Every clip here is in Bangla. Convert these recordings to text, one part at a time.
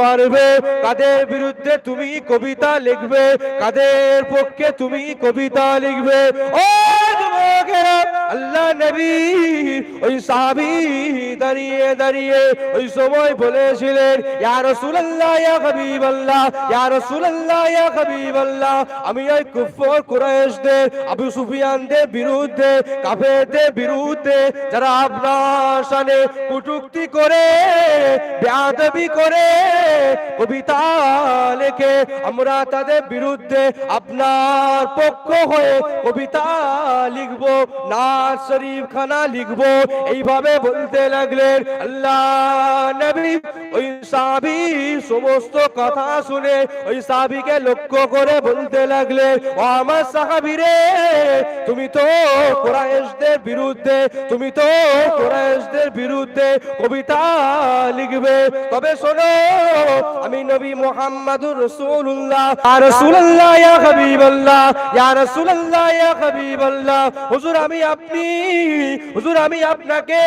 পারবে? কাদের বিরুদ্ধে তুমি কবিতা লিখবে? কাদের পক্ষে তুমি কবিতা লিখবে? ও আল্লাহ নবী, ওই সাহাবী দাঁড়িয়ে দাঁড়িয়ে ওই সময় বলেছিলেন, ইয়া রাসূলুল্লাহ, ইয়া হাবিবাল্লাহ, ইয়া রাসূলুল্লাহ, ইয়া হাবিবাল্লাহ। আমি ওই কুফর কুরাইশদের, আবু সুফিয়ানদের বিরুদ্ধে, কাফেরদের বিরুদ্ধে যারা আপনার সামনে কুটুক্তি করে, বেয়াদবি করে কবিতা লেখে, আমরা তাদের বিরুদ্ধে আপনার পক্ষ হয়ে কবিতা লিখব। নাচ শরীফ খানা লিখব। এইভাবে বলতে লাগলেন, আল্লাহ নবী, ওই সাহাবী সমস্ত কথা শুনে ওই সাহাবীকে লক্ষ্য করে বলতে লাগলেন, ও আমার সাহাবী রে, তুমি তো কোরআশদের বিরুদ্ধে, তুমি তো কোরআশদের বিরুদ্ধে কবিতা লিখবে। তবে শোনো, আমি নবী মুহাম্মাদুর রাসূলুল্লাহ। ইয়া রাসূলুল্লাহ, ইয়া হাবিবাল্লাহ, ইয়া রাসূলুল্লাহ, ইয়া হাবিবাল্লাহ। হুজুর, আমি আপনি, হুজুর, আমি আপনাকে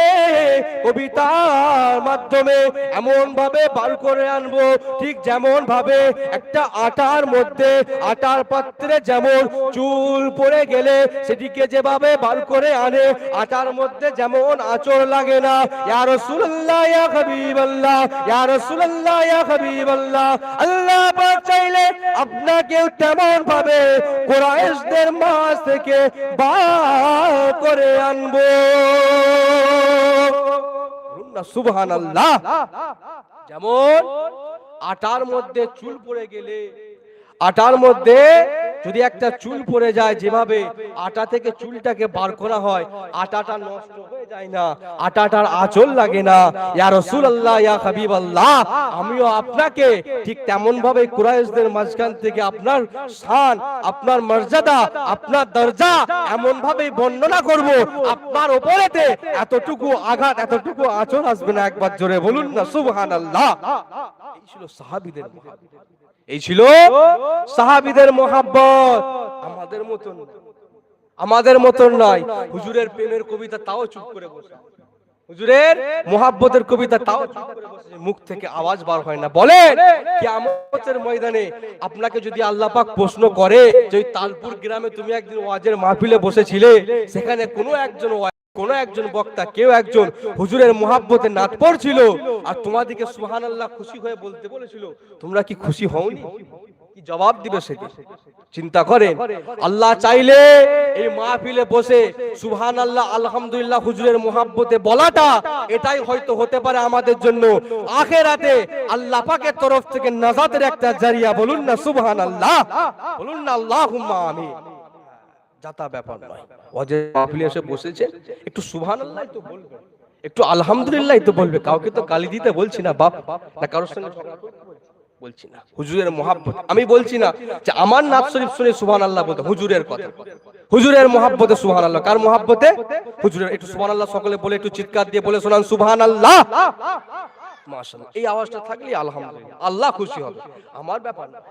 কবিতার মাধ্যমে এমন ভাবে বার করে আনব, ঠিক যেমন ভাবে একটা আটার মধ্যে আটার পাত্রে যেমন চুল পড়ে গেলে সেটিকে যেভাবে বার করে আনে, আটার মধ্যে যেমন আচর লাগে না, ইয়া রাসূলুল্লাহ, ইয়া হাবিবাল্লাহ, ইয়া রাসূলুল্লাহ, ইয়া হাবিবাল্লাহ, আল্লাহ পাক চাইলে আপনাকেও তেমন ভাবে কুরাইশদের মাঝ থেকে বার করে আনব। সুবহান সুবহানাল্লাহ। যেমন আটার মধ্যে চুল পড়ে গেলে আটার মধ্যে যদি একটা চুল পড়ে যায় যেভাবে, আটা থেকে চুলটাকে বার করা হয়, আটাটা নষ্ট হয়ে যায় না, আটাটার আঁচল লাগে না। ইয়া রাসূলুল্লাহ, ইয়া হাবিবাল্লাহ, আমিও আপনাকে ঠিক তেমন ভাবে কুরাইশদের মাঝখান থেকে আপনার শান, আপনার মর্যাদা, আপনার দরজা এমন ভাবে বর্ণনা করব। আপনার উপরেতে এতটুকু আঘাত, এতটুকু আঁচল আসবে না একবার জোরে বলুন না, সুবহানাল্লাহ। এই ছিল সাহাবীদের মহাব্বত। এই ছিল সাহাবীদের মোহাব্বত। আমাদের মতন আমাদের মতন নয়। হুজুরের প্রেমের কবিতা তাও চুপ করে বসে। হুজুরের মোহাব্বতের কবিতা তাও মুখ থেকে আওয়াজ বার হয় না। বলেন, কিয়ামতের ময়দানে আপনাকে যদি আল্লাহ পাক প্রশ্ন করে যে তালপুর গ্রামে তুমি একদিন ওয়াজের মাহফিলে বসেছিলে, সেখানে কোনো একজন কোনো একজন বক্তা, কেউ একজন হুজুরের মোহাব্বতে নাত পড়ছিল আর তোমাদেরকে সুহান আল্লাহ খুশি হয়ে বলতে বলেছিল, তোমরা কি খুশি হওনি? জবাব দিবে সেটি চিন্তা করেন, আল্লাহ চাইলে এই মাহফিলে বসে সুবহান আল্লাহ আলহামদুলিল্লাহ হুজুরের মোহাব্বতে বলাটা, এটাই হয়তো হতে পারে আমাদের জন্য। আখেরাতে আল্লাহ পাকের তরফ থেকে নাজাতের একটা জারিয়া, বলুন না সুবহান আল্লাহ বলুন না আল্লাহুম্মা আমিন। ব্যাপার নয়। মাহফিলে এসে বসেছে। একটু তো বলবে। একটু আলহামদুলিল্লাহ তো বলবে। কাউকে তো গালি দিতে বলছি না, বাপ। না, কারোর সঙ্গে বলছি? না। হুজুরের মহাব্বত। আমি বলছি না যে আমার নাথ শরীফ শুনে সুবহানাল্লাহ বলতে হুজুরের কথা। হুজুরের মহাব্বতে সুহান আল্লাহ কার মহাব্বতে? হুজুরের। একটু সুহান আল্লাহ সকলে বলে, একটু চিৎকার দিয়ে বলে শোনান, সুবহানাল্লাহ। মাশাআল্লাহ। এই আওয়াজটা থাকলে আলহামদুলিল্লাহ। আল্লাহ খুশি হবে। আমার ব্যাপার না।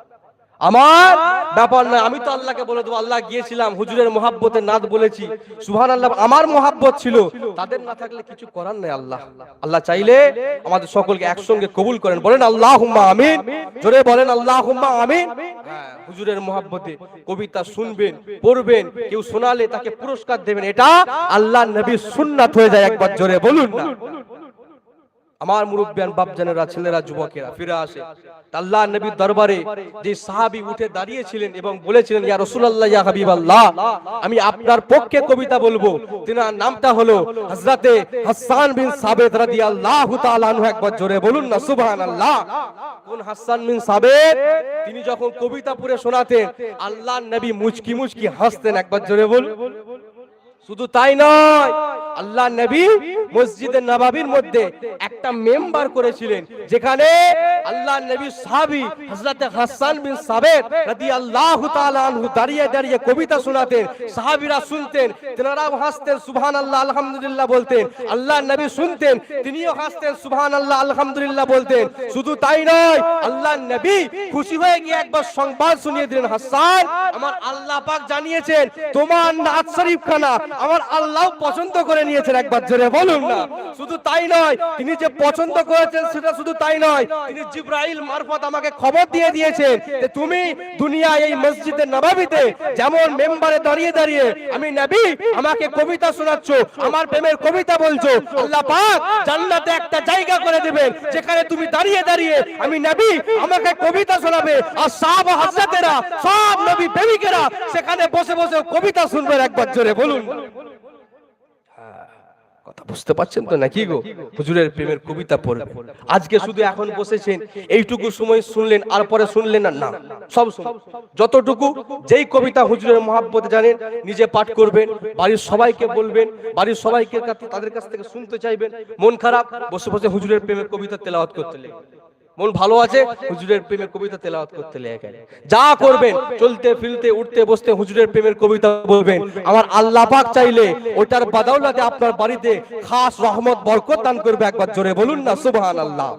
আমার ব্যাপার নয় আমি তো আল্লাহকে বলে দেবো আল্লাহ গিয়েছিলাম হুজুরের মোহাব্বতে নাদ বলেছি। সুহান আল্লাহ আমার মোহাব্বত ছিল তাদের না থাকলে কিছু করার নেই আল্লাহ। আল্লাহ চাইলে আমাদের সকলকে একসঙ্গে কবুল করেন। বলেন আল্লাহ হুম্মা আমিন। জোরে বলেন আল্লাহ হুম্মা আমিন। হ্যাঁ, হুজুরের মোহাব্বতে কবিতা শুনবেন পড়বেন কেউ শোনালে তাকে পুরস্কার দেবেন এটা আল্লাহ নবীর সুন্নাত হয়ে যায় একবার জোরে বলুন না। আমার মুরব্বিয়ান বাপজানেরা ছেলেরা, যুবকেরা, ফিরে আসে। আল্লাহ নবীর দরবারে যে সাহাবী উঠে দাঁড়িয়েছিলেন এবং বলেছিলেন, ইয়া রাসূলুল্লাহ, ইয়া হাবিবাল্লাহ, আমি আপনার পক্ষে কবিতা বলব। তিনার নামটা হলো হযরতে হাসান বিন সাবিত রাদিয়াল্লাহু তাআলা আনহু একবার জোরে বলুন না, সুবহানাল্লাহ। কোন হাসান বিন সাবিত? তিনি যখন কবিতা পড়ে শোনাতেন আল্লাহ নবী মুচকি মুচকি হাসতেন, একবার জোরে বল শুধু তাই নয় আল্লাহ নবী মসজিদে নবাবির মধ্যে একটা মেম্বার করেছিলেন, যেখানে আল্লাহ নবী সাহাবী হযরত হাসান বিন সাবেত রাদিয়াল্লাহু তাআলা আনহু দাঁড়িয়ে দাঁড়িয়ে কবিতা শোনাতেন, সাহাবীরা শুনতেন, তেনারাও হাসতেন, সুবহানাল্লাহ, আলহামদুলিল্লাহ বলতেন আল্লাহ নবী শুনতেন, তিনিও হাসতেন, সুবহানাল্লাহ, আলহামদুলিল্লাহ বলতেন। শুধু তাই নয় আল্লাহ নবী খুশি হয়ে গিয়ে একবার সংবাদ শুনিয়ে দিলেন, হাসান, আমার আল্লাহ পাক জানিয়েছেন, তোমার নাত শরীফ খানা আমার আল্লাহ পছন্দ করে নিয়েছেন, একবার জোরে বলুন। না শুধু তাই নয়, তিনি যে পছন্দ করেছেন সেটা শুধু তাই নয়, তিনি জিব্রাইল মারফত আমাকে খবর দিয়ে দিয়েছেন যে তুমি দুনিয়া এই মসজিদে নবাবিতে যেমন মেম্বারে দাঁড়িয়ে দাঁড়িয়ে আমি নবী, আমাকে কবিতা শোনাচ্ছ, আমার প্রেমের কবিতা বলছো, আল্লাহ পাক জান্নাতে একটা জায়গা করে যেখানে তুমি দাঁড়িয়ে দাঁড়িয়ে আমি নবী, আমাকে কবিতা শোনাবে, আর সব হাজরাতেরা, সব নবী প্রেমিকেরা সেখানে বসে বসে কবিতা শুনবেন একবার জোরে বলুন। কথা বুঝতে পারছেন তো নাকি গো? হুজুরের প্রেমের কবিতা পড়বে। আজকে শুধু এখন বসেছেন, এইটুকু সময় শুনলেন, আর পরে শুনলেন না না। সব যতটুকু যেই কবিতা হুজুরের মহাব্বতে জানেন, নিজে পাঠ করবেন, বাড়ির সবাইকে বলবেন, বাড়ির সবাইকে তাদের কাছ থেকে শুনতে চাইবেন, মন খারাপ, বসে বসে হুজুরের প্রেমের কবিতা তেলাওয়াত করতে লেগে মন ভালো আছে, হুজুরের প্রেমের কবিতা তেলাওয়াত করতে লেগে যা করবেন, চলতে, ফিরতে, উঠতে, বসতে হুজুরের প্রেমের কবিতা বলবেন। আমার আল্লাহ পাক চাইলে ওটার বাদাউলাতে আপনার বাড়িতে খাস রহমত, বরকত দান করবে একবার জোরে বলুন না, সুবহানাল্লাহ।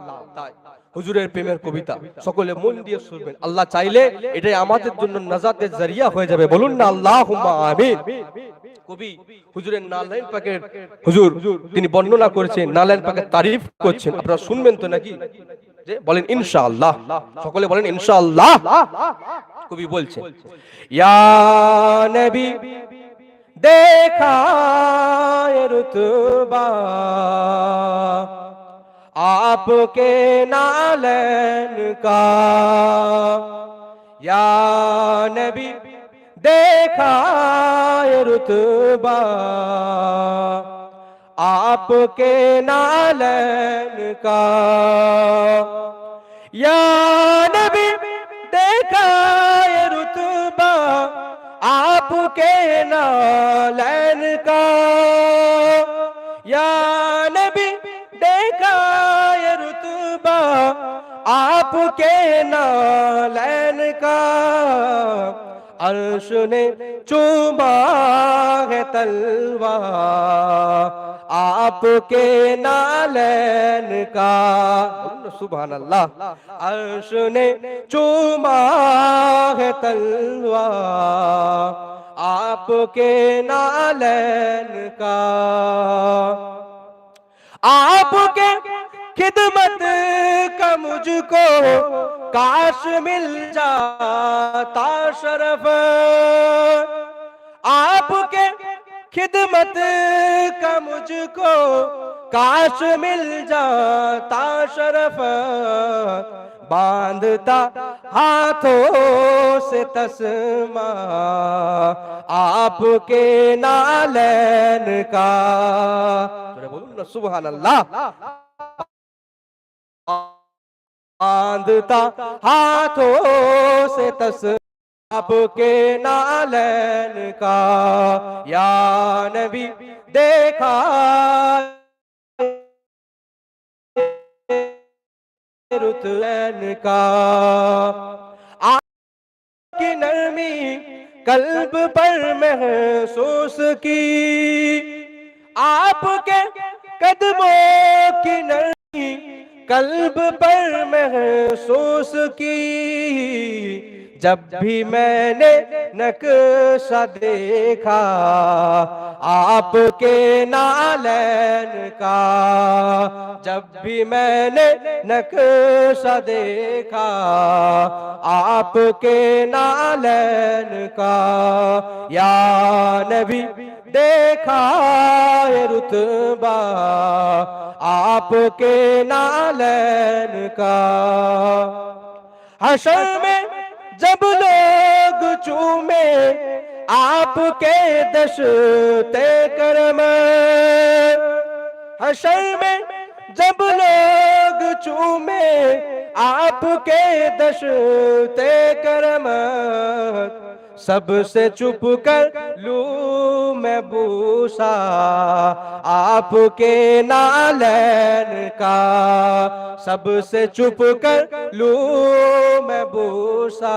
হুজুরের প্রেমের কবিতা সকলে মন দিয়ে শুনবেন। আল্লাহ চাইলে এটাই আমাদের জন্য নাজাতের জারিয়া হয়ে যাবে। বলুন না, আল্লাহুম্মা আমিন। কবি হুজুরের নালাইন পাকের হুজুর, তিনি বর্ণনা করেছেন নালাইন পাকের তারিফ করছেন। আপনারা শুনবেন তো নাকি? যে বলেন ইনশাআল্লাহ সকলে বলেন ইনশাআল্লাহ কবি বলছেন ইয়া নবী দেখা এ রুতবা आपके नालन का या नबी देखा ये रुतबा आपके नालन का। या नबी, देखा ये रुतबा आपके नालन का। या नबी, देखा ये रुतबा आपके नालैन का। अर्श ने चूमा है तलवा आपके नालैन का। सुबह अल्लाह अर्श ने चूमा है तलवा। आपके नालैन का। आपके खिदमत का मुझको काश मिल जाता शरफ। आपके खिदमत का मुझको काश मिल जाता शरफ। बांधता हाथों से तस्मा। आपके नालैन का। बोलून ना सुबहान अल्लाह बांधता हाथों से तस आपके नालैन का या नबी देखा। रुतलैन का आपकी नरमी कल्ब पर महसूस की। आपके कदमों की नरमी कल्ब पर महसूस की। जब भी मैंने नक्शा देखा, आपके नालैन का, जब भी मैंने नक्शा देखा, आपके नालैन का, या नबी देखा ये रुतबा, आपके नालैन का। हशर में जब लोग चूमे आपके दशते करम। हशर में जब लोग चूमे आपके दशते करम। सबसे चुप कर लू मैं बूसा आपके नालैन का। सबसे चुप कर लू मैं बूसा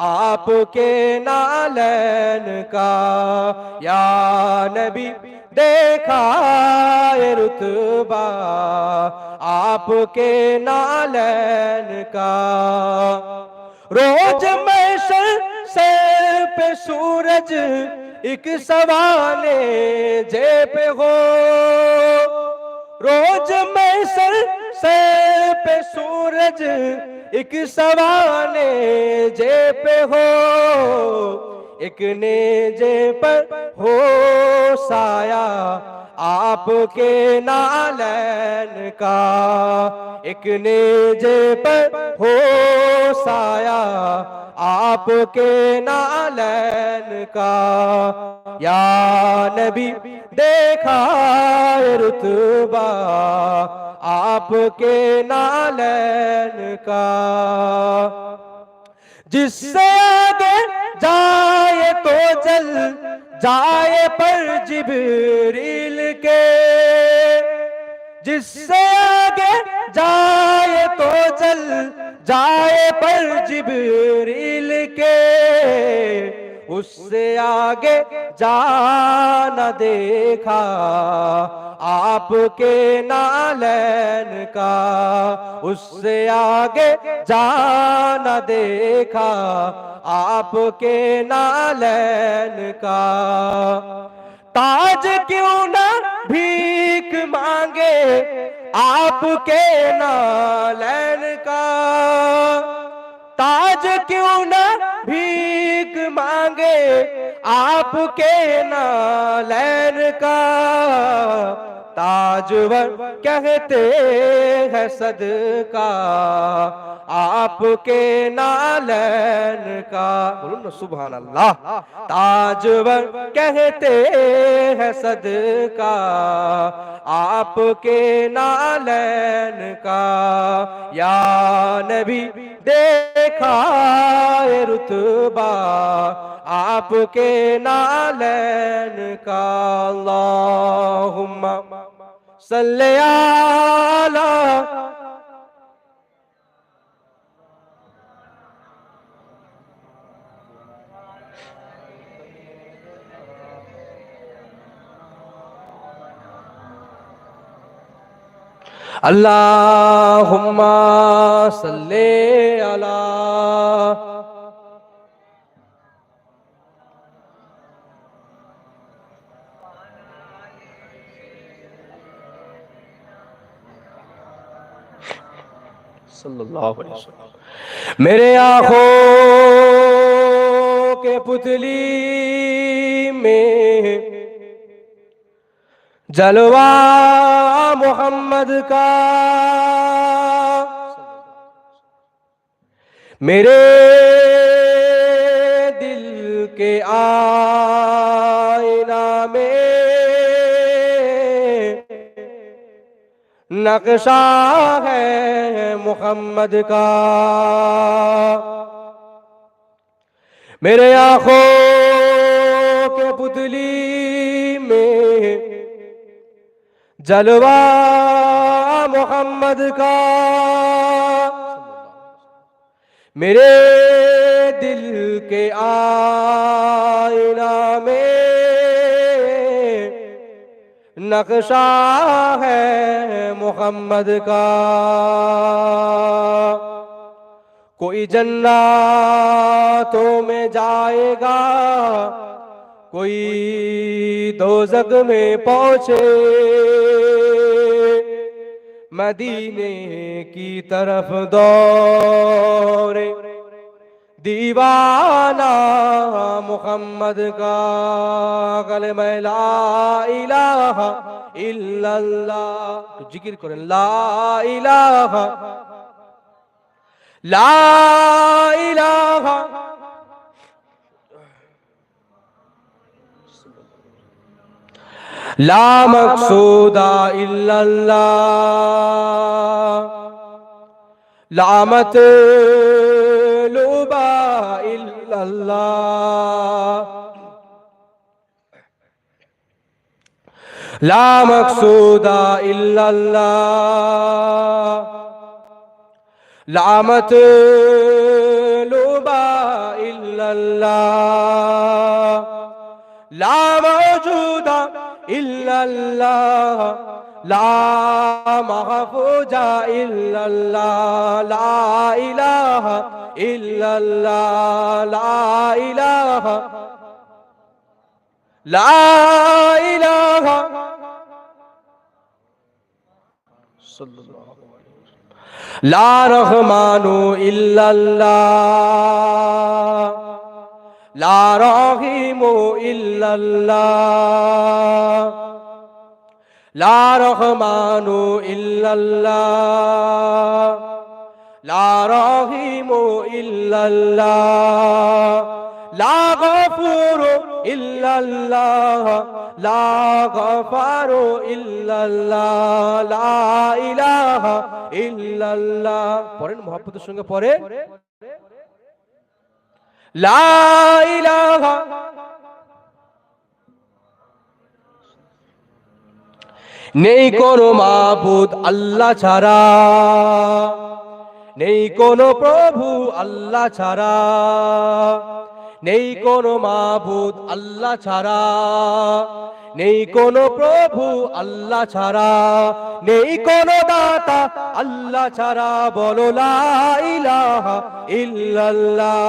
आपके नालैन का। या नबी, देखा ये रुतबा, आपके नालैन का। रोज मैं सर सर पे सूरज, एक सवाले जे हो। रोज में सर से पे सूरज, एक सवाले जे हो। एक नेजे पर हो साया आपके नालैन का एक नेजे पर हो साया। आपके नालैन का या नबी देखा रुतबा। आपके नालैन का जिससे आगे जाए तो जल जाए पर जिबरील के, जिससे आगे जाए तो चल, जाए पर जिबरील के, उससे आगे जाना देखा। आपके नालैन का, उससे आगे जाना देखा, आपके नालैन का। ताज क्यों ना भीख मांगे आपके नालैन का? ताज क्यों ना भीख मांगे आपके नालैन का? ताजवर कहते हैं सदका, आपके नालैन का। बोलो ना सुभान अल्लाह ताजवर कहते हैं सदका, आपके नालैन का। या नबी, देखा रुतबा, आपके नालैन का। अल्लाहुम्मा। صل على اللهم صل على मेरे आँखों के पुतली में जलवा मोहम्मद का मेरे दिल के आईना नक्शा है मोहम्मद का मेरे आंखों के पुतली में जलवा मोहम्मद का मेरे दिल के आईना में नक्शा है मोहम्मद का। कोई जन्नतों में जाएगा, कोई दोजग में पहुँचे। मदीने की तरफ़ दौड़े दीवाना मोहम्मद का कल ला इलाहा इल्लल्लाह। तो ज़िक्र करें, ला इलाहा। ला इलाहा। ला मकसूदा इल्लल्लाह। लामत لا مقصود إلا الله. لا مطلوب إلا الله. لا ইল্লাল্লাহ লা মাহফুজা ইল্লাল্লাহ লা ইলাহা ইল্লাল্লাহ লা ইলাহা লা ইলাহা। লা রহমানু ইল্লাল্লাহ। লা রহিমু ইল্লাল্লাহ। ইল্লাল্লাহ। লা ইল্লাল্লাহ। লা ইলাহা ইল্লাল্লাহ। পড়েন সঙ্গে ইলাহা নেই কোনো মাবুদ আল্লাহ ছাড়া। নেই কোনো প্রভু আল্লাহ ছাড়া। নেই কোনো মাবুদ আল্লাহ ছাড়া। নেই কোনো প্রভু আল্লাহ ছাড়া নেই কোনো দাতা আল্লাহ ছাড়া বলো লা ইলাহা ইল্লাল্লাহ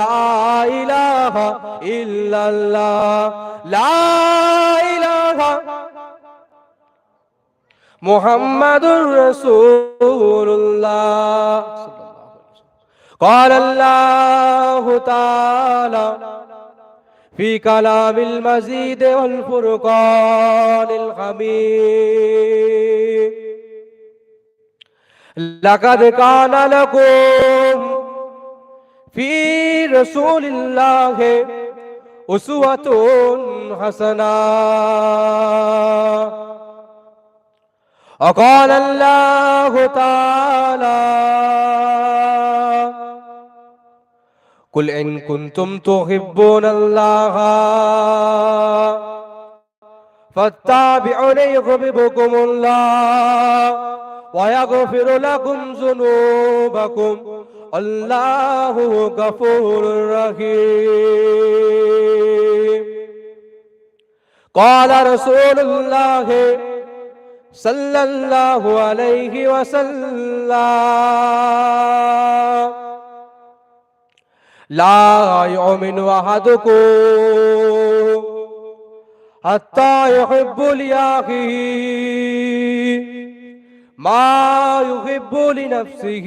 লা ইলাহা ইল্লাল্লাহ লা ইলাহা মুহাম্মাদুর রাসূলুল্লাহ قال الله تعالى في كلام المزيد والفرقان الحميد لقد كان لكم في رسول الله أسوة حسنة. وقال الله تعالى قل إن كنتم تحبون الله فاتبعوني يحببكم الله ويغفر لكم ذنوبكم الله غفور رحيم قال رسول الله صلى الله عليه وسلم لا يؤمن أحدكم حتى يحب لأخيه ما يحب لنفسه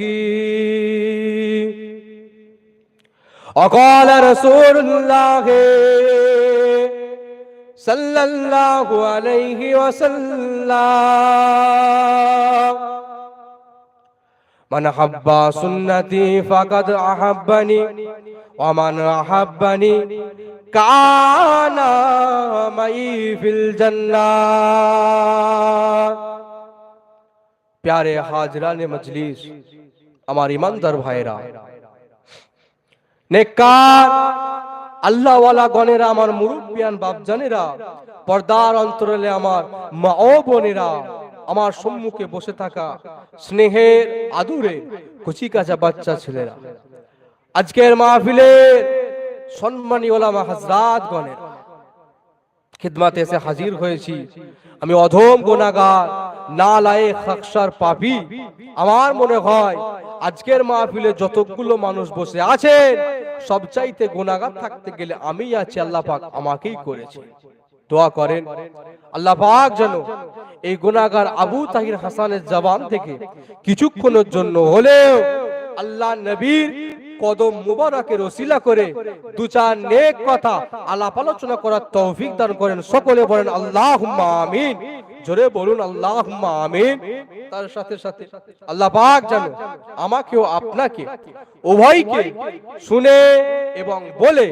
وقال رسول الله صلى الله عليه وسلم من حب سنتي فقد أحبني ومن أحبني كان معي في الجنة প্যারে হাজরানে মজলিস আমার ইমানদার ভাইরা নেককার আল্লাহওয়ালা গণেরা আমার মুরব্বিয়ান বাপজানেরা পর্দার অন্তরালে আমার মা ও বোনেরা আমার সম্মুখে বসে থাকা স্নেহের আদুরে কচি কাঁচা বাচ্চা ছেলেরা। আজকের মাহফিলের সম্মানী ওলামা হাজরাত গণের খিদমাতে এসে হাজির হয়েছি। আমি অধম গোনাগার না লায়ে খাকসার পাপি। আমার মনে হয় আজকের মাহফিলে যতগুলো মানুষ বসে আছেন সবচাইতে গোনাগার থাকতে গেলে আমি আছি আল্লাহ পাক আমাকেই করেছে। দোয়া করেন। আল্লাহ পাক যেন এই গুনাহগার আবু তাহির হাসানের জবান থেকে কিছুক্ষণের জন্য হলেও আল্লাহ নবীর কদম মুবারকের ওসিলা করে দু চার নেক কথা আলাপ আলোচনা করার তৌফিক দান করেন। সকলে বলেন আল্লাহ আমিন। জোরে বলুন আল্লাহ আমিন। তার সাথে সাথে আল্লাহ পাক যেন আমাকেও আপনাকে, উভয়কে শুনে এবং বলে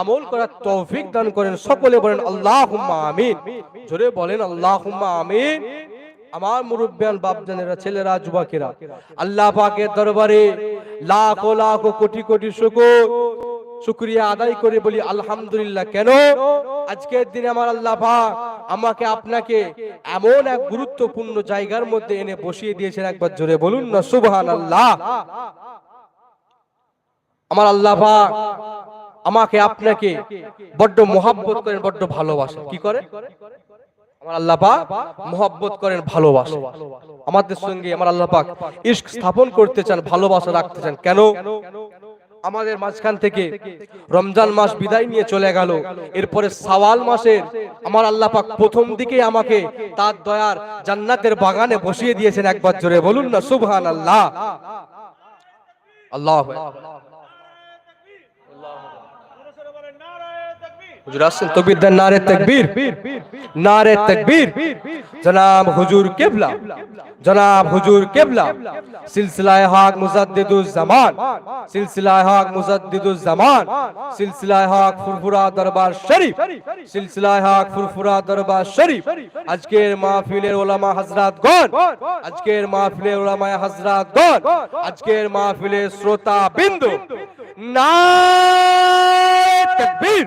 আমল করার তৌফিক দান করেন। সকলে বলেন আল্লাহ আমিন। জোরে বলেন আল্লাহ আমিন। আমার মুরব্বিয়ান বাপজানেরা, ছেলেরা, যুবকেরা, আল্লাহ পাকের দরবারে লাখ লাখ কোটি কোটি শুকর। শুক্রিয়া আদায় করে বলি, আলহামদুলিল্লাহ। কেন? আজকের দিনে আমার আল্লাহ পাক আমাকে আপনাকে এমন এক গুরুত্বপূর্ণ জায়গার মধ্যে এনে বসিয়ে দিয়েছেন, একবার জোরে বলুন না সুবহান আল্লাহ আমার আল্লাহ পাক আমাকে আপনাকে বড্ড মোহাব্বত করেন, বড্ড ভালোবাসেন। কি করে? আমার আল্লাহ পাক মোহাব্বত করেন ভালোবাসেন আমাদের সঙ্গে আমার আল্লাহ পাক ইশক স্থাপন করতে চান, ভালোবাসা রাখতে চান। কেন? আমাদের মাঝখান থেকে রমজান মাস বিদায় নিয়ে চলে গেল। এরপরে সাওয়াল মাসের আমার আল্লাহ পাক প্রথম দিকে আমাকে তার দয়ার জান্নাতের বাগানে বসিয়ে দিয়েছেন একবার জোরে বলুন না সুবহান আল্লাহ আল্লাহ হুজুর হক মুজাদ্দিদুজ জামান। সিলসিলায়ে হক মুজাদ্দিদুজ জামান। সিলসিলায়ে হক আজকের মাহফিলের ওলামা হযরতগণ আজকের মাহফিলের ওলামা হযরতগণ আজকের মাহফিলের শ্রোতা বিন্দু তাকবীর।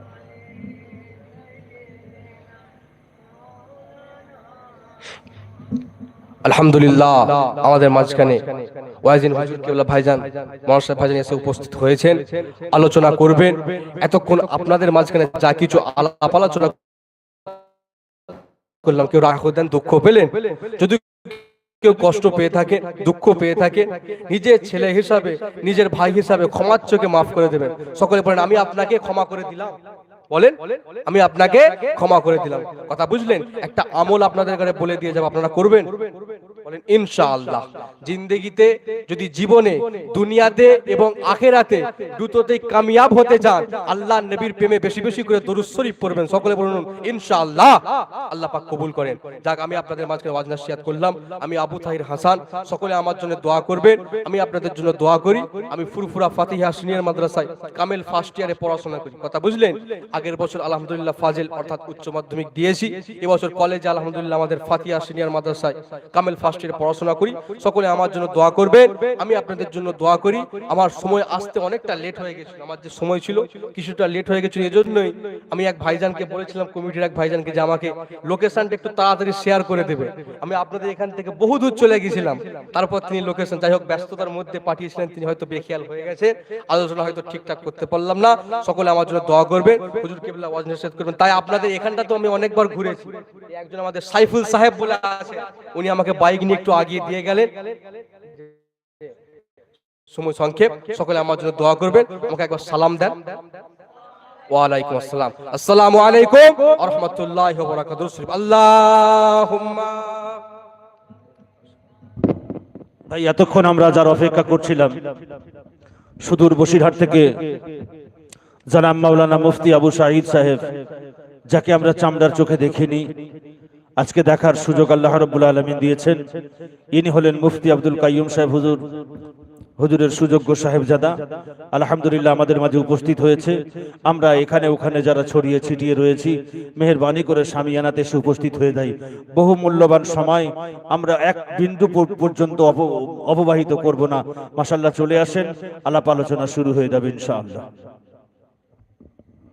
আলহামদুলিল্লাহ, আমাদের মাঝখানে ওয়াজিন হুজুর কেবলা ভাইজান মহাশয় ভাইজান এসে উপস্থিত হয়েছেন, আলোচনা করবেন। এতক্ষণ আপনাদের মাঝখানে যা কিছু আলাপ আলোচনা করলাম, কেউ রাগ দেন দুঃখ পেলেন। যদি কেউ কষ্ট পেয়ে থাকে, দুঃখ পেয়ে থাকে, নিজের ছেলে হিসাবে, নিজের ভাই হিসাবে ক্ষমার চোখে মাফ করে দেবেন। সকলে বলেন, আমি আপনাকে ক্ষমা করে দিলাম। বলেন, আমি আপনাকে ক্ষমা করে দিলাম। কথা বুঝলেন? একটা আমল আপনাদের কাছে বলে দিয়ে যাব, আপনারা করবেন? বলেন, ইনশাআল্লাহ। জিন্দেগিতে যদি জীবনে, দুনিয়াতে এবং আখেরাতে দুটোতেই কামিয়াব হতে চান আল্লাহ নবীর প্রেমে বেশি বেশি করে দরুদ শরীফ পড়বেন। সকলে বলুন, ইনশাআল্লাহ। আল্লাহ পাক কবুল করেন। যাক, আমি আপনাদের মাঝখানে ওয়াজ নসিহত করলাম। আমি আবু তাহির হাসান, সকলে আমার জন্য দোয়া করবেন। আমি আপনাদের জন্য দোয়া করি। আমি ফুরফুরা ফাতিহা সিনিয়র মাদ্রাসায় কামেল ফার্স্ট ইয়ারে পড়াশোনা করি। কথা বুঝলেন? আগের বছর আলহামদুলিল্লাহ ফাজিল অর্থাৎ উচ্চ মাধ্যমিক দিয়েছি। এবছর কলেজে আলহামদুলিল্লাহ আমাদের ফাতিহা সিনিয়র মাদ্রাসায় কামেল ফার্স্ট ইয়ারে পড়াশোনা করি। সকলে আমার জন্য দোয়া করবেন আমি আপনাদের জন্য দোয়া করি। আমার সময় আসতে অনেকটা লেট হয়ে গেছিল। আমার যে সময় ছিল কিছুটা লেট হয়ে গেছিল। এজন্যই আমি এক ভাইজানকে বলেছিলাম, কমিটির এক ভাইজানকে যে আমাকে লোকেশনটা একটু তাড়াতাড়ি শেয়ার করে দেবে। আমি আপনাদের এখান থেকে বহু দূর চলে গেছিলাম। তারপর তিনি লোকেশন যাই হোক, ব্যস্ততার মধ্যে পাঠিয়েছিলেন। তিনি হয়তো বেখেয়াল হয়ে গেছে। আলোচনা হয়তো ঠিকঠাক করতে পারলাম না। সকলে আমার জন্য দোয়া করবেন হুজুর কেবলা ওয়াজ নসিহত করবেন। তাই আপনাদের এখানটা তো আমি অনেকবার ঘুরেছি। একজন আমাদের সাইফুল সাহেব বলে আছে, উনি আমাকে বাইক নিয়ে একটু আগিয়ে দিয়ে গেলেন। সময় সংক্ষেপ, সকলে আমার জন্য দোয়া করবেন, আমাকে একবার সালাম দেন। ওয়ালাইকুম আসসালাম। আসসালামু আলাইকুম ওয়া রাহমাতুল্লাহি ওয়া বারাকাতুহু। আল্লাহুম্মা। তাই এতক্ষণ আমরা যার অপেক্ষা করছিলাম, সুদূর বসিরহাট থেকে জানাম মাওলানা মুফতি আবু সাঈদ সাহেব, যাকে আমরা চামড়ার চোখে দেখিনি। আজকে দেখার সুযোগ আল্লাহ রব্বুল আলমিন দিয়েছেন। ইনি হলেন মুফতি আব্দুল কাইয়ুম সাহেব হুজুর, হুজুরের সুযোগ্য সাহেবজাদা। আলহামদুলিল্লাহ আমাদের মাঝে উপস্থিত হয়েছে। আমরা এখানে ওখানে যারা ছড়িয়ে ছিটিয়ে রয়েছি, মেহরবানি করে স্বামীয়ানাতে এসে উপস্থিত হয়ে যাই। বহু মূল্যবান সময় আমরা এক বিন্দু পর্যন্ত অপবাহিত করব না। মাসাল্লাহ চলে আসেন, আলাপ আলোচনা শুরু হয়ে যাবে ইনশাআল্লাহ।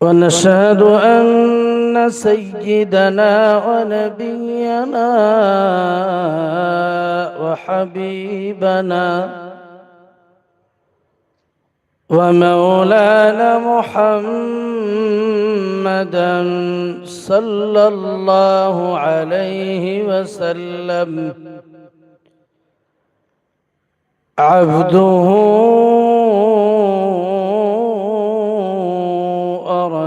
ونشهد أن سيدنا ونبينا وحبيبنا ومولانا محمدا صلى الله عليه وسلم. عبده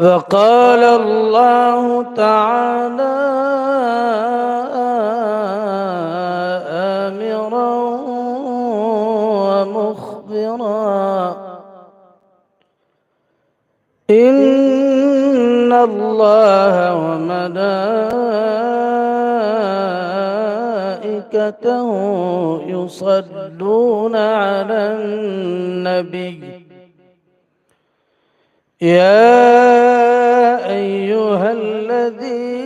وقال الله تعالى آمرا ومخبرا إن الله وملائكته يصلون على النبي. يا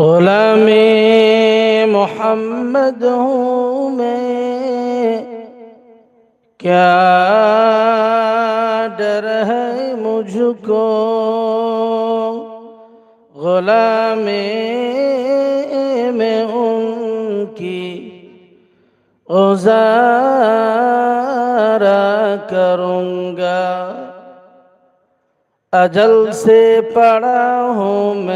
गुलाम मोहम्मद हूँ मैं। क्या डर है मुझको? गुलाम मैं उनकी उजारा करूँगा। अजल से पड़ा हूँ मैं।